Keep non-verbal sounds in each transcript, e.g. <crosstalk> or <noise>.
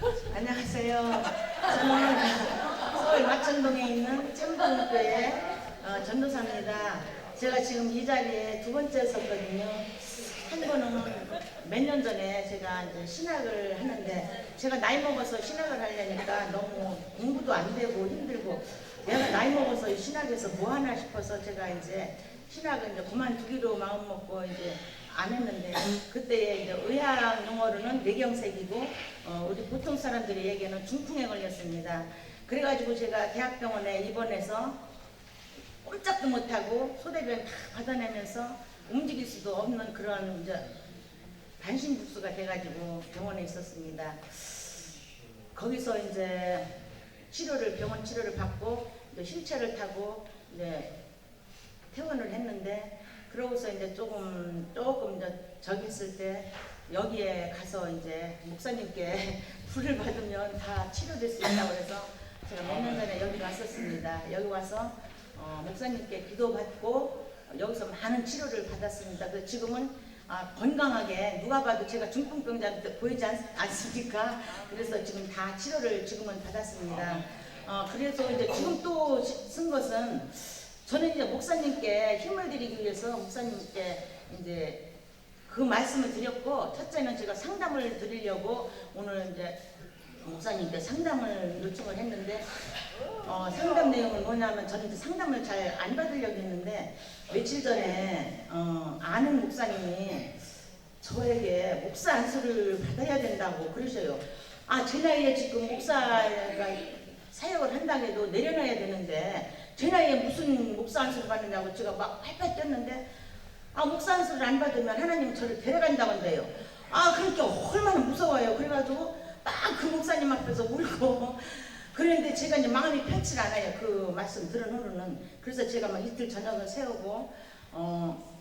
안녕하세요. 저는 서울 마천동에 있는 참동교회 어, 전도사입니다. 제가 지금 이 자리에 두 번째 섰거든요. 한 번은 몇 년 전에 제가 이제 신학을 하는데 제가 나이 먹어서 신학을 하려니까 너무 공부도 안 되고 힘들고 내가 나이 먹어서 이 신학에서 뭐 하나 싶어서 제가 이제 신학을 이제 그만두기로 마음 먹고 이제 안 했는데 그때 이제 의학 용어로는 뇌경색이고 어, 우리 보통 사람들이 얘기하는 중풍에 걸렸습니다. 그래가지고 제가 대학병원에 입원해서 꼼짝도 못하고 소대변 다 받아내면서 움직일 수도 없는 그런 이제 반신불수가 돼가지고 병원에 있었습니다. 거기서 이제 치료를 병원 치료를 받고 휠체어를 타고 이제 퇴원을 했는데 그러고서 이제 조금 조금 이제 저기 있을 때 여기에 가서 이제 목사님께 <laughs> 불을 받으면 다 치료될 수 있다고 해서 제가 몇 년 전에 여기 왔었습니다. 여기 와서 어, 목사님께 기도받고 여기서 많은 치료를 받았습니다. 그래서 지금은 아, 건강하게 누가 봐도 제가 중풍병자한테 보이지 않, 않습니까? 그래서 지금 다 치료를 지금은 받았습니다. 어, 그래서 이제 지금 또 쓴 것은 저는 이제 목사님께 힘을 드리기 위해서 목사님께 이제 그 말씀을 드렸고 첫째는 제가 상담을 드리려고 오늘 이제 목사님께 상담을 요청을 했는데 어, 상담 내용은 뭐냐면 저는 이제 상담을 잘 안 받으려고 했는데 며칠 전에 어, 아는 목사님이 저에게 목사 안수를 받아야 된다고 그러셔요. 아, 제 나이에 지금 목사가 사역을 한다고 해도 내려놔야 되는데 제 나이에 무슨 목사 안수를 받느냐고 제가 막 팔팔 뛰었는데 아, 목사 안수를 안 받으면 하나님 저를 데려간다고 한대요. 아, 그러니까 얼마나 무서워요. 그래가지고 막 그 목사님 앞에서 울고 그런데 제가 이제 마음이 편치 않아요. 그 말씀 들은 후로는. 그래서 제가 막 이틀 저녁을 세우고 어,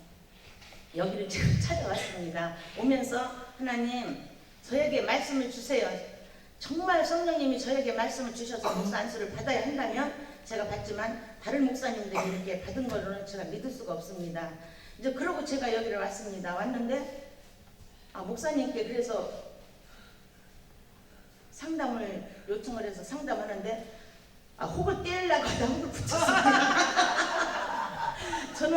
여기를 지금 <laughs> 찾아왔습니다. 오면서 하나님 저에게 말씀을 주세요. 정말 성령님이 저에게 말씀을 주셔서 목사 안수를 받아야 한다면 제가 받지만 다른 목사님들이 이렇게 받은 걸로는 제가 믿을 수가 없습니다. 이제 그러고 제가 여기를 왔습니다. 왔는데 아, 목사님께 그래서 상담을 요청을 해서 상담하는데 아, 혹을 떼려고 하다 혹을 붙였습니다. <laughs>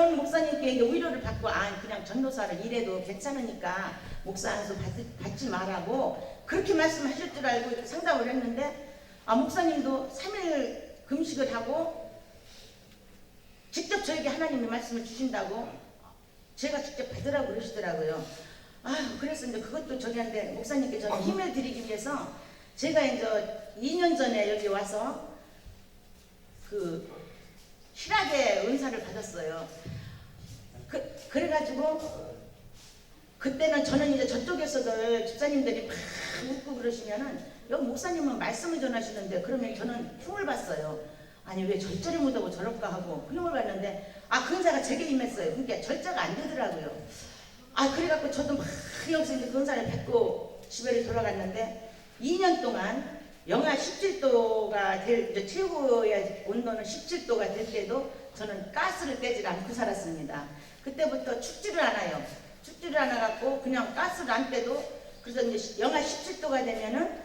저는 목사님께 위로를 받고 아 그냥 전도사를 일해도 괜찮으니까 목사 안수 받, 받지 말라고 그렇게 말씀하실 줄 알고 상담을 했는데 아 목사님도 3일 금식을 하고 직접 저에게 하나님의 말씀을 주신다고 제가 직접 받으라고 그러시더라고요. 아 이제 그것도 저기한테 목사님께 저는 힘을 드리기 위해서 제가 이제 2년 전에 여기 와서 그 실학의 은사를 받았어요. 그, 그래가지고 그때는 저는 이제 저쪽에서들 집사님들이 막 웃고 그러시면은 여기 목사님은 말씀을 전하시는데 그러면 저는 흉을 봤어요. 아니 왜 절제를 못하고 저럴까 하고 흉을 봤는데 아그 은사가 제게 임했어요. 그러니까 절제가 안 되더라고요. 아 그래갖고 저도 막 여기서 이제 그 은사를 받고 집에를 돌아갔는데 2년 동안 영하 17도가 될 이제 최고의 온도는 17도가 될 때도 저는 가스를 떼지 않고 살았습니다. 그때부터 춥지를 않아요. 춥지를 않아 갖고 그냥 가스를 안 떼도 그래서 이제 영하 17도가 되면은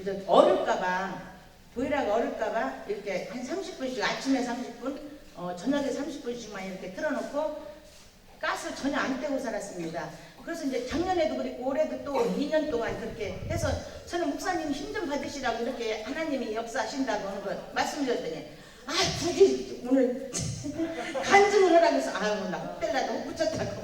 이제 얼을까봐 보일러가 얼을까봐 이렇게 한 30분씩 아침에 30분, 어, 저녁에 30분씩만 이렇게 틀어놓고 가스 전혀 안 떼고 살았습니다. 그래서 이제 작년에도 그랬고 올해도 또 2년 동안 그렇게 해서 저는 목사님 힘 좀 받으시라고 이렇게 하나님이 역사하신다고 하는 걸 말씀드렸더니 아 굳이 오늘 아유 나 혹될라도 혹 붙였다고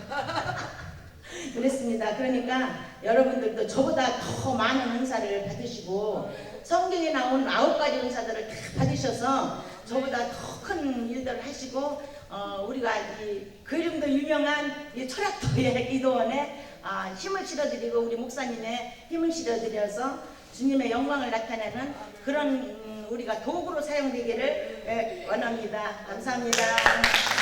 그랬습니다. 그러니까 여러분들도 저보다 더 많은 은사를 받으시고 성경에 나온 아홉 가지 은사들을 다 받으셔서 저보다 더 큰 일들을 하시고 어, 우리가 이 그림도 유명한 이 철학도의 <laughs> 이도원에 아, 힘을 실어드리고 우리 목사님의 힘을 실어드려서 주님의 영광을 나타내는 그런 음, 우리가 도구로 사용되기를 예, 원합니다. 감사합니다.